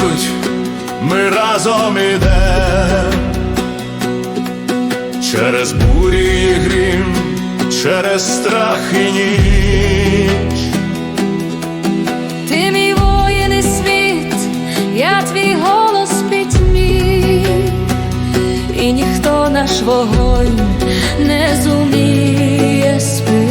кличуть, ми разом ідем через бурі і грім, через страх і ніч. Ти мій воїн і світ, я твій голос пітьмі, і ніхто наш вогонь не зуміє спинить.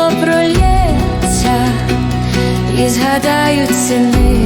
Світло пролється, і згадають сини